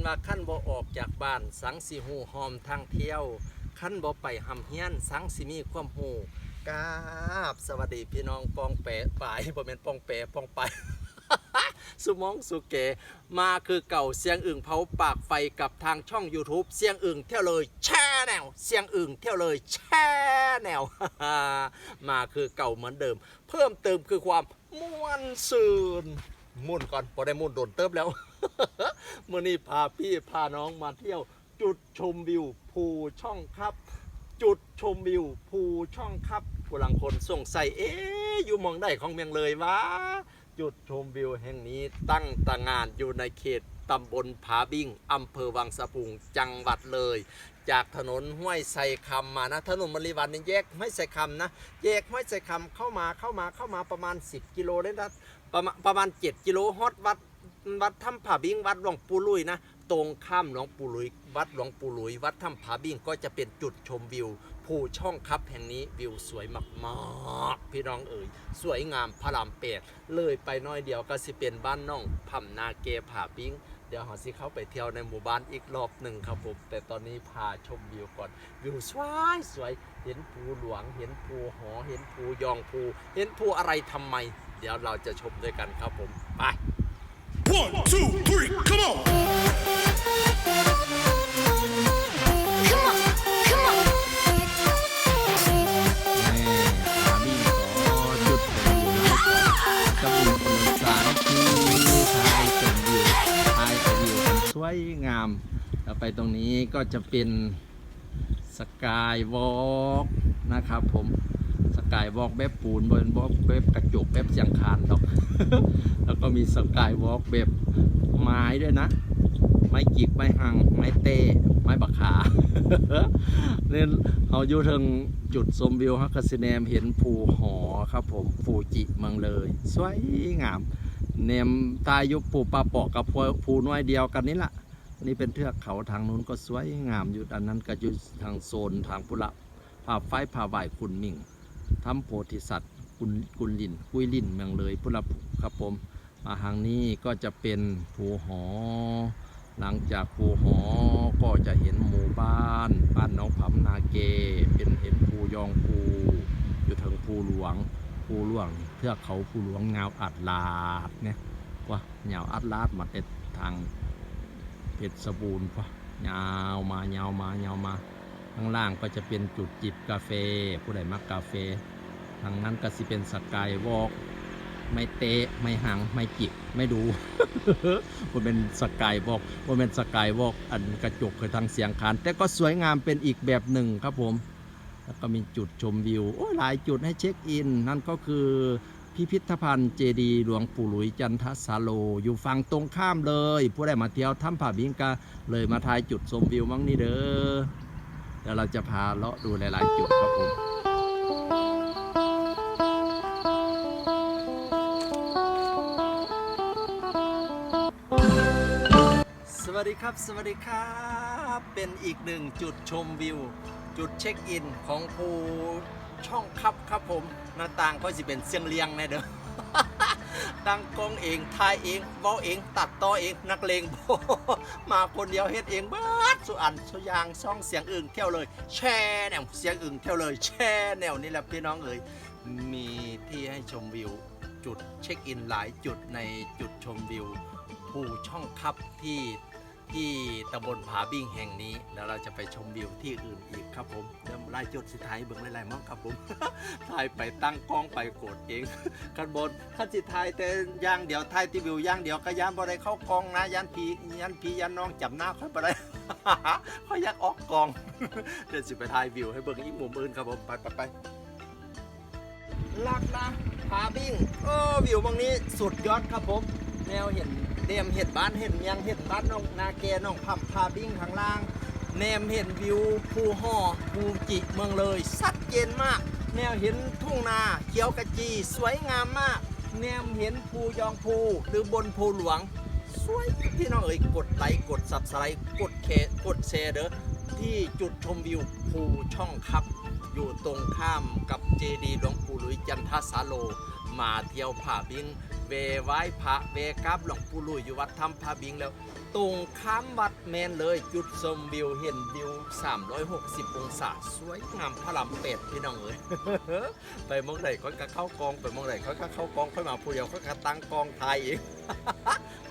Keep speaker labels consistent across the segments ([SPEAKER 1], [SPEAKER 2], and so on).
[SPEAKER 1] นมาขั้นบ่ออกจากบ้านสังสิหูหอมทางเที่ยวขั้นบ่ไปหำเฮียนสังสิมีความหูกราบสวัสดีพี่น้องปองแปะปายบ่แม่นปองแปะปองไปสุมองสุเกมาคือเก่าเสียงอึ่งเผาปากไฟกับทางช่อง YouTube เสียงอึ่งเที่ยวเลยแช่แนวเสียงอึ่งเที่ยวเลยแช่แนวมาคือเก่าเหมือนเดิม เพิ่มเติมคือความม่วนซื่นมุ่นก่อนพอได้มุ่นโดนเติบแล้ว เมื่อนี้พาพี่พาน้องมาเที่ยว จุดชมวิวภูช่องครับ จุดชมวิวภูช่องครับผู้ลังคนส่งใสัยเอ๊อยู่มองได้ของเมียงเลยวะจุดชมวิวแห่งนี้ตั้งตางานอยู่ในเขตตำบลผาบิงอำเภอวังสะพุงจังหวัดเลย จากถนนห้วยไซคำมานะ ถนนมริวันนี่แยกห้วยไซคำนะ แยกห้วยไซคำเข้ามาเข้ามาเข้ามาประมาณ 10 กิโลเลยนะประมาณประมาณ 7 กิโลฮอดวัด วัดถ้ำผาบิงวัดหลวงปู่ลุยนะตรงข้ามหลวงปู่ลุย วัดหลวงปู่ลุย วัดถ้ำผาบิงก็จะเป็นจุดชมวิวภูช่องครับแห่งนี้วิวสวยมากๆพี่น้องเอ๋ยสวยงามพระรามเปดเลยไปน้อยเดียวก็สิเป็นบ้านน้องพำนาเกผาบิงเดี๋ยวหอสิเข้าไปเที่ยวในหมู่บ้านอีกรอบหนึ่งครับผมแต่ตอนนี้พาชมวิวก่อนวิวสวยสวยเห็นภูหลวง เห็นภูหอ เห็นภูยองภู เห็นภูอะไรทำไม เดี๋ยวเราจะชมด้วยกันครับผมไป
[SPEAKER 2] One, two, three, come on!
[SPEAKER 3] Come on, come on.
[SPEAKER 4] นี่สามีขอจุดชมวิวกำลังคนสารคือชายชมวิวชายชมวิวกันสวยงามแล้วไปตรงนี้ก็จะเป็นสกายวอล์กนะครับผมส กายวอล์กแบบปูนบนบล็อกแบบกระจกแบบเสียงคานดอก แล้วก็มีสกายวอล์กแบบไม้ด้วยนะ ไม้กิบไม้หังไม้เต้ไม้บักขาเนี่ยเอาอยู่ถึงจุดชมวิวฮักกสิแนมเห็นภูหอครับผมฟูจิเมืองเลย สวยงามเนมตายยุบปูปลาปาะกับภูน้อยเดียวกันนี่ละนี่เป็นเทือกเขาทางนู้นก็สวยงามอยู่อันนั้นก็อยู่ทางโซนทางปุระผาไฟผาไหวคุณมิ่ง ทำโพธิสัตว์กุลกุลลินกุยลินเมืองเลยปุระครับผมมาทางนี้ก็จะเป็นภูหอ หลังจากภูหอก็จะเห็นหมู่บ้านบ้านน้องผำนาเก เป็นเห็นภูยองภูอยู่ทางภูหลวงภูหลวงเทือกเขาภูหลวงเงาอัดลาดเนี่ยว่าเงาอัดลาดมาเต็ดทางเพชรบูรณ์ว่ายาวมายาวมายาวมา ข้างล่างก็จะเป็นจุดจิบกาแฟ ผู้ใดมักกาแฟ ทางนั้นก็สิเป็นสกายวอล์กไม่เตะไม่หังไม่จิบไม่ดูว่าเป็นสกายวอล์กว่าเป็นสกายวอล์กอันกระจกเคยทางเสียงคาน แต่ก็สวยงามเป็นอีกแบบหนึ่งครับผม แล้วก็มีจุดชมวิว โอ้หลายจุดให้เช็คอิน นั่นก็คือพิพิธภัณฑ์เจดีหลวงปู่หลุยจันทสาโล อยู่ฝั่งตรงข้ามเลย ผู้ใดมาเที่ยวถ้ำผาบิงกาเลยมาทายจุดชมวิวมั้งนี่เด้อ เดี๋ยวเราจะพาเลาะดูหลาย ๆ จุดครับผม
[SPEAKER 1] สวัสดีครับ สวัสดีครับ เป็นอีกหนึ่งจุดชมวิว จุดเช็คอินของภูช่องครับครับผม หน้าต่างก็จะเป็นเสียงเลียงแนะเด้อ ตั้งกล้องเองถ่ายเองเว้าเองตัดต่อเองนักเลงโบมาคนเดียวเฮ็ดเองเบิดสุอันสุยางซ่องเสียงอึ่งเที่ยวเลย แช่แนวเสียงอึ่งเที่ยวเลย แช่แนวนี่แหละพี่น้องเอ๋ยมีที่ให้ชมวิว จุดเช็คอินหลายจุดในจุดชมวิวภูช่องคับที่ ที่ตำบลผาบิงแห่งนี้แล้วเราจะไปชมวิวที่อื่นอีกครับผมเดี๋ยวไล่จุดสุดท้ายเบิ่งไล่ๆมั่งครับผมถ่ายไปตั้งกล้องไปกดเองกันบนข้าจิถ่ายแต่อย่างเดียวถ่ายที่วิวย่างเดียวก็ยานบ่ได้เข้ากล้องนะยันพียันพียันน้องจับหน้าค่อยบ่ได้ค่อยอยากออกกล้องเดี๋ยวสิไปถ่ายวิวให้เบิ่งอีกมุมอื่นครับผมไปไปไปลักนะผาบิงโอ้วิวบางนี้สุดยอดครับผมแนวเห็น เนมเห็นบ้านเห็นยังเห็นบ้านน้องนาเกน้องพัมพาบิ้งข้างล่างแนมเห็นวิวภูห่อภูจิเมืองเลยชัดเจนมาก แนวเห็นทุ่งนาเขียวกระจีสวยงามมาก แนมเห็นภูยองภูหรือบนภูหลวง สวยพี่น้องเอ๋ยกดไลค์กดซับสไครต์กดเคกดแชร์เด้อที่จุดชมวิวภูช่องครับ อยู่ตรงข้ามกับเจดีย์หลวงปู่หลุยจันทสาโล
[SPEAKER 5] มาเที่ยวผาบิง เวไหว้พระเวกับหลวงปู่ลุยอยู่วัดถ้ำผาบิงแล้วตรงข้ามวัดแมนเลยจุดชมวิวเห็นวิว 360 องศา สวยงามพระรามเป็ดพี่น้องเอ้ยไปเมองไหนเขาก็เข้ากองไปเมองไหนเขาก็เข้ากองค่อยมาผู้เดียวเขาก็ตั้งกองถ่ายเอง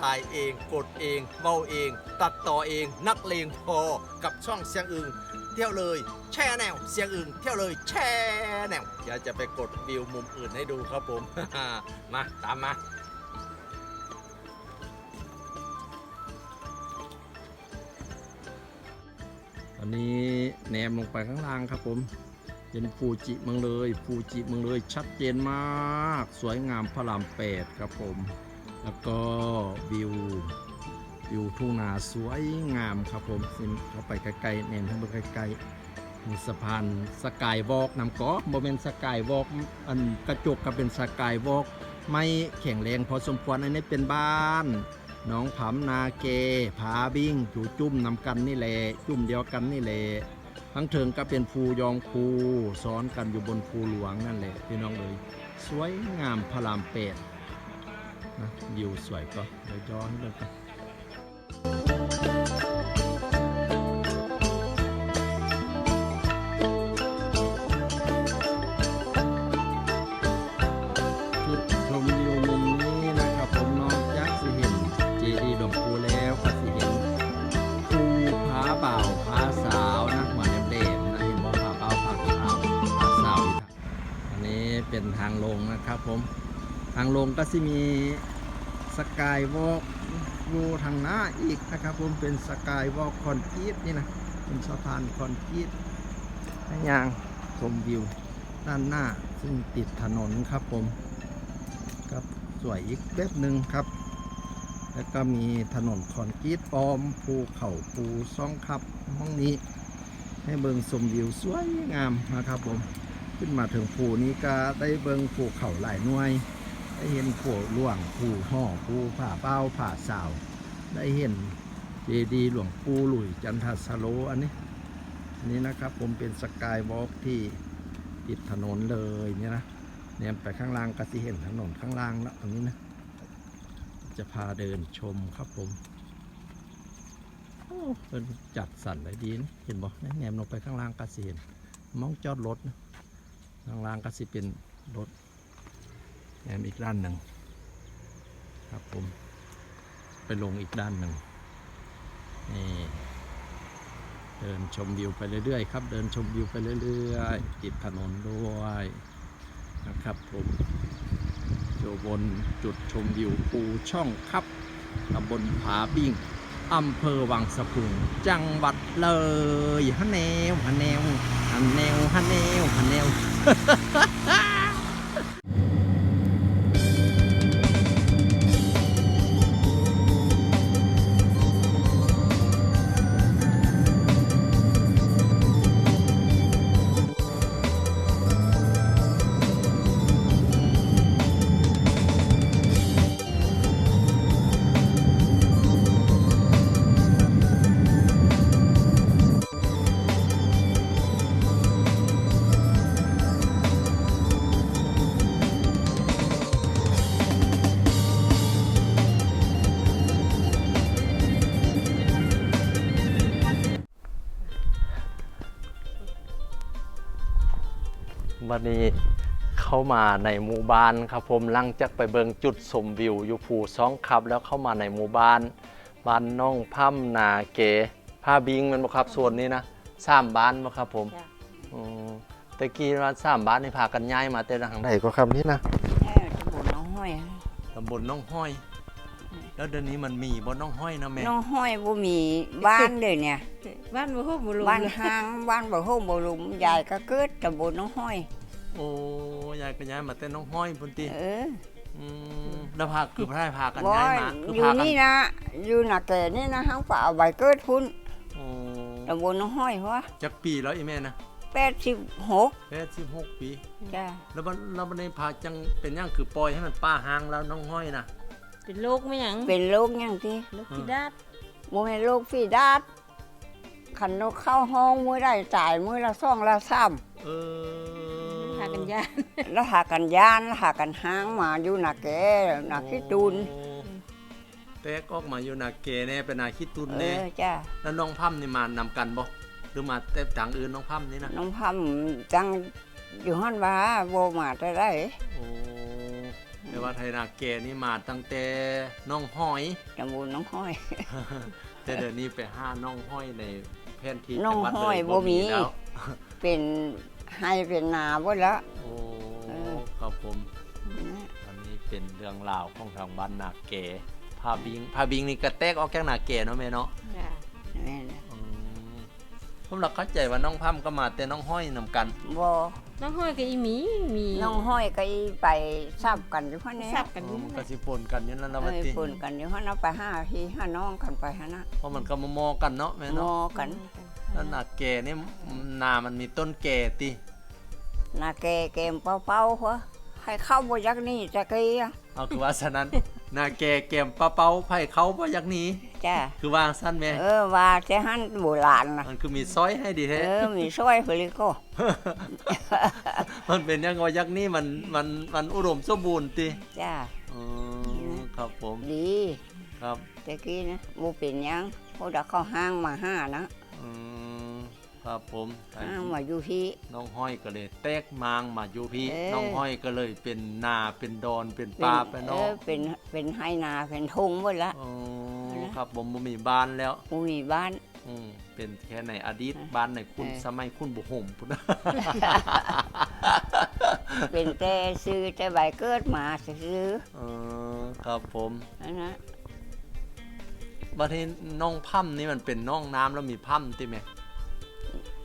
[SPEAKER 5] ถ่ายเองกดเองเมาเอง ตัดต่อเองนักเลงพอกับช่องเสียงอึง เที่ยวเลย แช่แนว เสียงอึงเที่ยวเลย แช่แนวอย่าจะไปกดวิวมุมอื่นให้ดูครับผม มาตามมา
[SPEAKER 1] อันนี้แนมลงไปข้างล่างครับผม เป็นฟูจิเมืองเลยฟูจิเมืองเลยชัดเจนมาก สวยงามพระรามแปดครับผม แล้วก็วิว วิวทุ่งนาสวยงามครับผมเข้าไปใกลๆแนมทั้งไปใกลๆมีสะพานสกายวอล์กนำเกาะโมเมนสกายวอล์กอันกระจกก็เป็นสกายวอล์กไม่แข็งแรงพอสมควรอันนี้เป็นบ้านน้องผำนาเกผาบิ้งจูจุ่มนำกันนี่แหละจุ่มเดียวกันนี่แหละทั้งเถิงก็เป็นภูยองภูซ้อนกันอยู่บนภูหลวงนั่นแหละพี่น้องเลยสวยงามพระรามแปดนะวิวสวยก็เดี๋ยวย้อนให้ดูกัน จุดชมวิวมุมนี้นะครับ ผมน้อกจากสิเห็นเจดีย์หลวงปู่แล้วก็สิเห็นภูผาเบ่าวผาสาวนะหวานแดงๆนะเห็นบ่ผาเบ่าวผาสาวผาสาวอยู่ทางอันนี้เป็นทางลงนะครับผมทางลงก็สิมีสกายวอล์ก อยู่ทางหน้าอีกนะครับผมเป็นสกายวอล์คอนกรีตนี่นะเป็นสะพานคอนกรีตให้ยางชมวิวด้านหน้าซึ่งติดถนนครับผมครับสวยอีกแบบหนึ่งครับ แล้วก็มีถนนคอนกรีตอ้อมภูเขาภูซ่องครับห้องนี้ให้เบิงชมวิวสวยงามนะครับผม ขึ้นมาถึงภูนี้ก็ได้เบิงภูเขาหลายหน่วย ได้เห็นภูหลวงภูห่อภูผ่าเป้าผ่าสาว ได้เห็นเจดีหลวงปู่หลุยจันทสโลอันนี้อันนี้นะครับผมเป็นสกายวอล์กที่ติดถนนเลยเนี่ยนะเนี่ยไปข้างล่างก็สิเห็นถนนข้างล่างแล้วอันนี้นะ จะพาเดินชมครับผมโอ้เป็นจัดสรรไว้ดีนะเห็นบ่แนมลงไปข้างล่างก็สิเห็นมองจอดรถนะข้างล่างก็สิเป็นรถ แอมอีกด้านหนึ่งครับผม ไปลงอีกด้านหนึ่งนี่เดินชมวิวไปเรื่อยๆครับ เดินชมวิวไปเรื่อยๆติดถนนด้วยนะครับผมอยู่บนจุดชมวิวภูช่องครับตำบลผาบิ้งอำเภอวังสะพุงจังหวัดเลยฮันแนวฮันแนวฮันแนวฮันแนวฮันแนว วันนี้เข้ามาในหมู่บ้านครับผมหลังจากไปเบิงจุดชมวิวอยู่ภูสองครับ แล้วเข้ามาในหมู่บ้าน บ้านน้องพัมนาเกผ้าบิงแมันบ่ครับส่วนนี้นะสามบ้านบ่ครับผม
[SPEAKER 6] จ้ะ
[SPEAKER 1] อืมตะกี้ว่าสามบ้านนี่พากันย้ายมาแต่ทางใดก็ครับนี่นะ
[SPEAKER 6] เออตำบลน้องห้อย
[SPEAKER 5] ตำบลน้องห้อย แล้วเดี๋ยวนี้มันมีบ่น้องห้อยนะแม่
[SPEAKER 6] น้องห้อยบ่มีบ้านเลยเนี่ย
[SPEAKER 7] บ้านบ่ฮู้บ่รู้
[SPEAKER 6] บ้าน
[SPEAKER 7] เลย
[SPEAKER 6] ห้างบ้านบ่ฮู้บ่ลุมยายก็เกิดตำบลน้องห้อย
[SPEAKER 5] โอ้ยายก็ย้ายมาแต่น้องห้อยพุ่นติ
[SPEAKER 6] เออ
[SPEAKER 5] อืมแล้วพาคือพาพากัน
[SPEAKER 6] บ่
[SPEAKER 5] ย้ายมาคือ
[SPEAKER 6] อยู่
[SPEAKER 5] พากัน
[SPEAKER 6] นี่นะ อยู่นาแก่นี่นะห้างฝ่าเอาใบเกิดพุ่น
[SPEAKER 5] โอ้
[SPEAKER 6] ตำบลน้องห้อยหัว
[SPEAKER 5] จักปีแล้วอีแม่นะ
[SPEAKER 6] 86
[SPEAKER 5] 86ปี
[SPEAKER 6] จ้ะ
[SPEAKER 5] แล้วมันแล้วมันในพาจังเป็นหยังคือปล่อยให้มันป้าหางแล้วน้องห้อยนะ
[SPEAKER 7] เป็นโรคไม่หยัง
[SPEAKER 6] เป็นโรคหยังที่
[SPEAKER 7] โรคพิดาด
[SPEAKER 6] บ่แม่นโรคฝีดาษคันนกเข้าห้องมื้อใดตายมื้อละสองละสาม
[SPEAKER 5] เออ
[SPEAKER 7] พา กันย่าน
[SPEAKER 6] แล้วหากันยานแล้วหากันห้างมาอยู่นาแกนาขี้ตุน
[SPEAKER 1] โอ้แตกออกมาอยู่นาเกแน่เป็นนาคิดตุน
[SPEAKER 6] เอ
[SPEAKER 1] แน่
[SPEAKER 6] อจ้า
[SPEAKER 1] แล้วน้องพัมนี่มานำกันบ่หรือมาแต่ต่างอื่นน้องพัมนี่นะ
[SPEAKER 6] น้องพัมจังอยู่ห้อนว่าโบมาได้ได้
[SPEAKER 1] โอ้แต่ว่าไทยนาเกนี่มาตั้งแต่น้องห้อย
[SPEAKER 6] ตำบลน้องห้อย
[SPEAKER 1] แต่เดี๋ยวนี้ไปห้าน้องห้อยในแผนที่
[SPEAKER 6] น้
[SPEAKER 1] จั
[SPEAKER 6] อง
[SPEAKER 1] งหวัด
[SPEAKER 6] ห้
[SPEAKER 1] เล
[SPEAKER 6] อย
[SPEAKER 1] ย
[SPEAKER 6] บ่มี
[SPEAKER 1] แล้ว
[SPEAKER 6] เป็น ให้เป็นนาบ่ละ
[SPEAKER 1] โอ้
[SPEAKER 6] เออ
[SPEAKER 1] ครับผม อันนี้เป็นเรื่องราวของทางบ้านนาเกพาบิงพาบิงนี่กระแตกออกแก้งนาเกเนาะแม่เนาะ
[SPEAKER 7] จ้ะ
[SPEAKER 6] แม่น
[SPEAKER 1] อืมผมหลักเข้าใจว่าน้องพัมก็มาแต่น้องห้อยนำกัน
[SPEAKER 6] บ่
[SPEAKER 7] น้องห้อยกับอีหมีมี
[SPEAKER 6] น้องห้อยก็ไปซับกันอยู่พ่อนี้
[SPEAKER 7] สับกัน
[SPEAKER 1] เอ
[SPEAKER 7] อยู่
[SPEAKER 1] อมัน
[SPEAKER 7] นั่น
[SPEAKER 1] ก็
[SPEAKER 7] แหละ
[SPEAKER 1] สิปนกันอยู่นั่นละ
[SPEAKER 6] เอ
[SPEAKER 1] ว่า
[SPEAKER 6] อ
[SPEAKER 1] ติ
[SPEAKER 6] ปนกันอยู่พ่อนะไปห้าพี่ห้าน้องกันไปหานะ
[SPEAKER 1] เพราะมันก็มามอกันเนาะแม่
[SPEAKER 6] ง
[SPEAKER 1] เนาะ
[SPEAKER 6] อกัน
[SPEAKER 1] แล้วนาเกนี่นามันมีต้นแก่ติ
[SPEAKER 6] นาแกเกมเป้าๆหัวให้เข้าบ่ยักนี่จะกี้อะ
[SPEAKER 1] เอาคือว่าฉะนั้นนาแกเกมปลาเป้าไผ่เขาบ่อยากหนี
[SPEAKER 6] จ้า
[SPEAKER 1] คือว่าสั้นแม่
[SPEAKER 6] เออว่าจะหันโบราณนะ
[SPEAKER 1] มันคือมีซอยให้ดี
[SPEAKER 6] เอ
[SPEAKER 1] แท้
[SPEAKER 6] อมีช่วยเพื่อก็
[SPEAKER 1] มันเป็นยังไงว่ายักษ์นี่มันมันมันอุดมสมบูรณ์ติ
[SPEAKER 6] จ้า
[SPEAKER 1] อ๋อครับผม
[SPEAKER 6] ดี
[SPEAKER 1] ครับ
[SPEAKER 6] ตะกี้นะบ่เป็นหยังพวกเดาเข้าห้างมาห้านะ
[SPEAKER 1] อืมครับผมไอ้
[SPEAKER 6] ห้างมาอยู่ที่
[SPEAKER 1] น้องห้อยก็เลยแตกมางมาอยู่พี่
[SPEAKER 6] เอ้ย
[SPEAKER 1] น้องห้อยก็เลยเป็นนาเป็นดอนเป็น
[SPEAKER 6] เป็
[SPEAKER 1] ป่าไป
[SPEAKER 6] เอ
[SPEAKER 1] เนาะ
[SPEAKER 6] อเป็นเป็นไฮนาเป็นทงหมดละ
[SPEAKER 1] อ๋อ
[SPEAKER 6] นะ
[SPEAKER 1] ครับผมบ่มีบ้านแล้ว
[SPEAKER 6] บ่มีบ้าน
[SPEAKER 1] อืมเป็นแค่ในอดีต
[SPEAKER 6] เออ
[SPEAKER 1] บ้านในคุณ
[SPEAKER 6] เออ
[SPEAKER 1] สมัยคุณบุห่มพุ่น
[SPEAKER 6] เป็นแต่ซื้อแต่ใบเกิดมาซื้อ
[SPEAKER 1] เออครับผม
[SPEAKER 6] อันนะ
[SPEAKER 1] บัดนี้น้องพั่มนี่มันเป็นน้องน้ำแล้วมีพั่มติแม่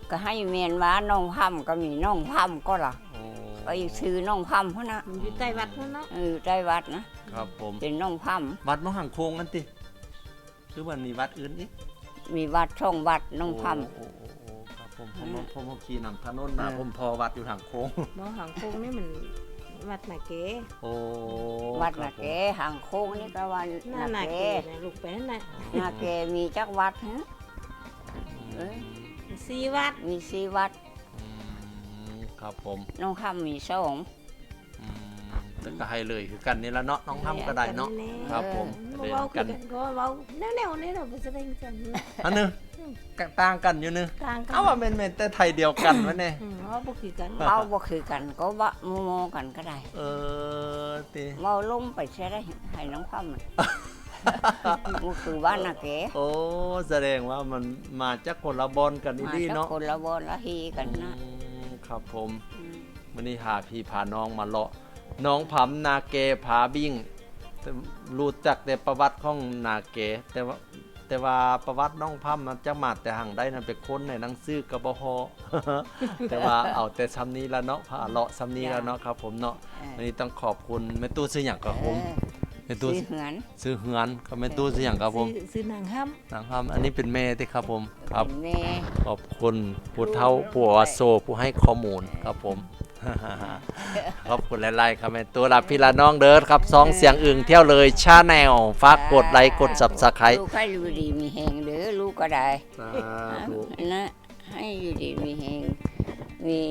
[SPEAKER 6] ก็ให้เมียนว่าน้องพัมก็มีน้องพัมก็ล่ะ
[SPEAKER 1] โอ้
[SPEAKER 6] ก็อีกซื้อน้องพัมพุ่นนะ
[SPEAKER 7] มันอยู่ใต้วัดนั่นเนาะ
[SPEAKER 6] เออใต้วัดนะครับ
[SPEAKER 1] ผม
[SPEAKER 6] เป็นน้องพัม
[SPEAKER 1] วัดมหังโคงกันติหรือว่ามีวัดอื่นอีก
[SPEAKER 6] มีวัดช่องวัดน้องพัม
[SPEAKER 1] โอ้โอ้โอ้ครับผมผม
[SPEAKER 6] อืม
[SPEAKER 1] ผมผมขี่นำถนนมา
[SPEAKER 6] เออ
[SPEAKER 1] ผมพอวัดอยู่ทางโค้ง
[SPEAKER 7] บ่หางโคงนี่มัน วัดนาเก
[SPEAKER 1] โอ้
[SPEAKER 6] วัด
[SPEAKER 1] ครั
[SPEAKER 6] นา
[SPEAKER 1] บ
[SPEAKER 6] เกหางโค้งนี่ก็วัน
[SPEAKER 7] หน้า
[SPEAKER 6] นา
[SPEAKER 7] นา
[SPEAKER 6] เก
[SPEAKER 7] เกนะลูกไปนั่นน่ะ
[SPEAKER 6] นาเกมีจักวัดฮะเอ้ย
[SPEAKER 7] สี่วัด
[SPEAKER 6] มีสี่วัด
[SPEAKER 1] อืมครับผม
[SPEAKER 6] น้องคำมีสอง
[SPEAKER 1] อืมแต่ก็ให้เลยคือกันนี่ละเนาะน้องทำก็ได้เนาะ ครับผม
[SPEAKER 7] บ่
[SPEAKER 1] เรียน
[SPEAKER 7] เว้าคื
[SPEAKER 1] กั
[SPEAKER 7] อนกันก็เว้าแนวๆนี่เราบ่แสดงกันนะ
[SPEAKER 1] อันนึงก ต่างกันอยู่นึง
[SPEAKER 7] ต่างกัน
[SPEAKER 1] เอาว่าเป็นเป็นแต่ไทยเดียวกันวะเนี่ย
[SPEAKER 7] อืมเว้าบ่คือกัน
[SPEAKER 6] เว้าบ่คือกันก็ว่าโมโมกันก็ได้
[SPEAKER 1] เออติ
[SPEAKER 6] เว้าลงไปใช้ได้ให้น้องคำมันมันคือบ้านนาเก
[SPEAKER 1] โอ้แสดงว่ามันมาจากคนละบอลกันนี่
[SPEAKER 6] มา
[SPEAKER 1] ดี
[SPEAKER 6] จาก
[SPEAKER 1] เนาะ
[SPEAKER 6] คนละบนละฮีกันนะ
[SPEAKER 1] อืมครับผม
[SPEAKER 6] อืม
[SPEAKER 1] วันนี้หาพี่พาน้องมาเลาะน้องผำนาเกผาบิ้งแต่รู้จักแต่ประวัติของนาเก แต่ว่า แต่ว่าประวัติน้องพัมมันจะมาแต่ห่างได้นั่นเป็นคนในหนังสือกระบฮแต่ว่าเอาแต่ซ้ำนี้ละเนาะพาเลาะซ้ำนี้ละเนาะครับ ผมเนาะ
[SPEAKER 6] เออ
[SPEAKER 1] วันนี้ต้องขอบคุณแม่ตู้ซื้ออย่างกับผมแม่ตู้
[SPEAKER 6] ซื้อเหือน
[SPEAKER 1] ซื้อเฮือนกับแม่ตู้ซื้ออย่างกับผม
[SPEAKER 7] ซื้อซื้อนางห้ำ
[SPEAKER 1] นะครับอันนี้เป็นแม่ที่ครับผมครับ
[SPEAKER 6] เป็นแม่
[SPEAKER 1] ขอบคุณผู้เฒ่าผู้อาวุโสผู้ให้ข้อมูลครับผม ขอบคุณหลายๆครับแม่ตัวรับพี่ละน้องเด้อครับสองเสียงอึ่งเที่ยวเลยชาแนลฝากกดไลค์กด Subscribe
[SPEAKER 6] ลูกให้อยู่ดีมีแหงหรือลูกก็ได้
[SPEAKER 1] สาธุ
[SPEAKER 6] นะให้อยู่ดีมีแหงมี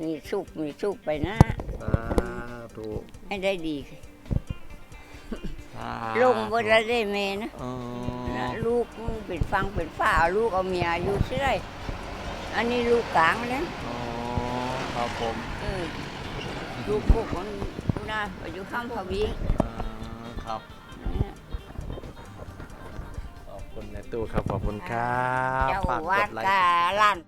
[SPEAKER 6] มีสุขมีสุขไปนะ
[SPEAKER 1] สาธุ
[SPEAKER 6] ให้ได้ดี
[SPEAKER 1] สา
[SPEAKER 6] ลงบนละได้เมนะ
[SPEAKER 1] อ๋อ
[SPEAKER 6] นะลูกมึงเป็นฟังเป็นฝ้าลูกเอาเมียอยู่เรื่อยอันนี้ลูกกลางนะ
[SPEAKER 1] อ๋อครับผม
[SPEAKER 6] เออลูกพวกคนนะไปอยู่ข้ามพะวิง
[SPEAKER 1] อ่าครับขอบคุณแม่ตู้ครับ ขอบคุณครับ
[SPEAKER 6] เจ้า
[SPEAKER 1] ฝาก
[SPEAKER 6] วั
[SPEAKER 1] ก
[SPEAKER 6] ด
[SPEAKER 1] ดไลค์
[SPEAKER 6] กาลั่น